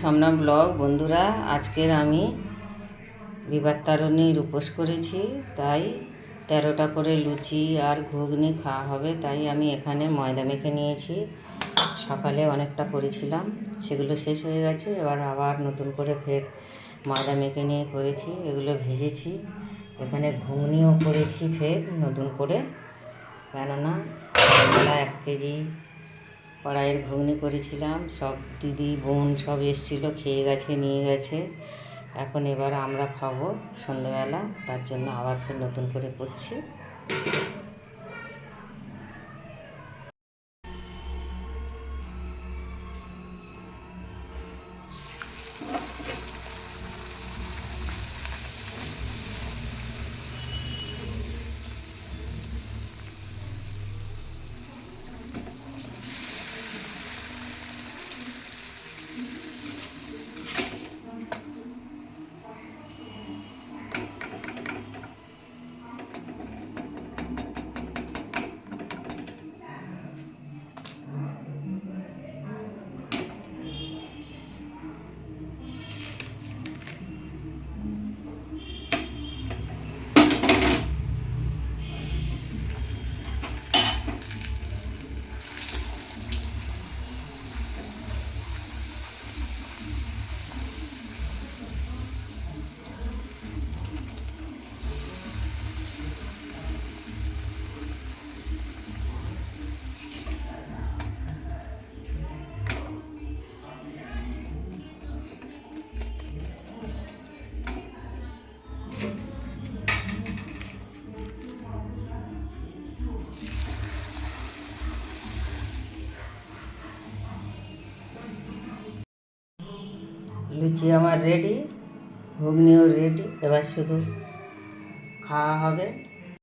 সামনা ব্লগ, বন্ধুরা, আজকের আমি বিবাদতারণীর উপোস করেছি, তাই তেরোটা করে লুচি আর ঘুগনি খাওয়া হবে, তাই আমি এখানে ময়দা মেখে নিয়েছি। সকালে অনেকটা করেছিলাম, সেগুলো শেষ হয়ে গেছে, এবার আবার নতুন করে ফের ময়দা মেখে নিয়ে করেছি, এগুলো ভেজেছি, এখানে ঘুগনিও করেছি ফের নতুন করে, কেননা এক কেজি কড়াইয়ের ঘুগনি করেছিলাম, সব দিদি, বোন সব এসছিল, খেয়ে গেছে, নিয়ে গেছে। এখন এবার আমরা খাব সন্ধ্যেবেলা তার জন্য আবার ফের নতুন করে করছি। লুচি আমার রেডি ঘুগনিও রেডি এবার শুধু খাওয়া হবে।